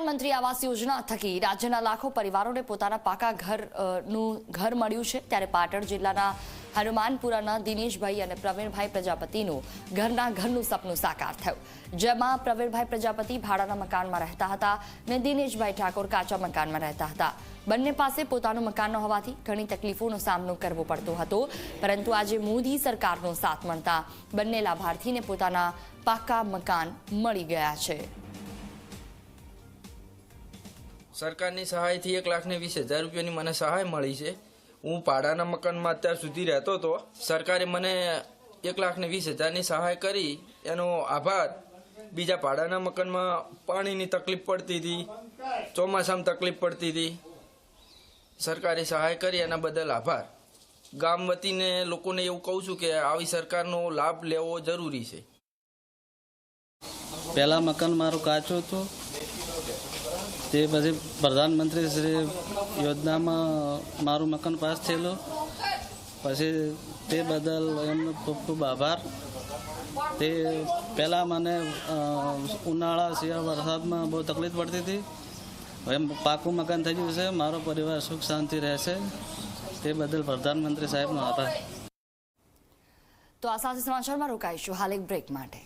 પ્રધાનમંત્રી આવાસ યોજના થકી રાજ્યના લાખો પરિવારોને પોતાના પાકા ઘરનું ઘર મળ્યું છે. ત્યારે પાટણ જિલ્લાના હનુમાનપુરાના દિનેશભાઈ અને પ્રવીણભાઈ પ્રજાપતિનું ઘરના ઘરનું સપનું સાકાર થયું. જેમાં પ્રવીણભાઈ પ્રજાપતિ ભાડાના મકાનમાં રહેતા હતા ને દિનેશભાઈ ઠાકોર કાચા મકાનમાં રહેતા હતા. બંને પાસે પોતાનું મકાન ન હોવાથી ઘણી તકલીફોનો સામનો કરવો પડતો હતો. પરંતુ આજે મોદી સરકારનો સાથ મળતા બંને લાભાર્થીને પોતાના પાકા મકાન મળી ગયા છે. સરકારની સહાયથી એક લાખ ને વીસ હજાર રૂપિયાની મને સહાય મળી છે. હું ભાડાના મકાનમાં અત્યાર સુધી રહેતો હતો. સરકારે મને એક લાખ ને વીસ હજારની સહાય કરી. એનો આભાર. બીજા ભાડાના મકાનમાં પાણીની તકલીફ પડતી હતી. ચોમાસામાં તકલીફ પડતી હતી. સરકારે સહાય કરી એના બદલ આભાર. ગામ વતીને લોકોને એવું કહું છું કે આવી સરકારનો લાભ લેવો જરૂરી છે. પહેલાં મકાન મારું કાચું હતું. તે પછી પ્રધાનમંત્રી શ્રી યોજનામાં મારું મકાન પાસ થયેલું. પછી તે બદલ એમનો ખૂબ ખૂબ આભાર. તે પહેલાં મને ઉનાળા શિયાળા વરસાદમાં બહુ તકલીફ પડતી હતી. હવે પાકું મકાન થઈ ગયું છે, મારો પરિવાર સુખ શાંતિ રહેશે. તે બદલ પ્રધાનમંત્રી સાહેબનો આભાર. તો આ સાથે સમાચારમાં રોકાઈશું. હાલ એક બ્રેક માટે.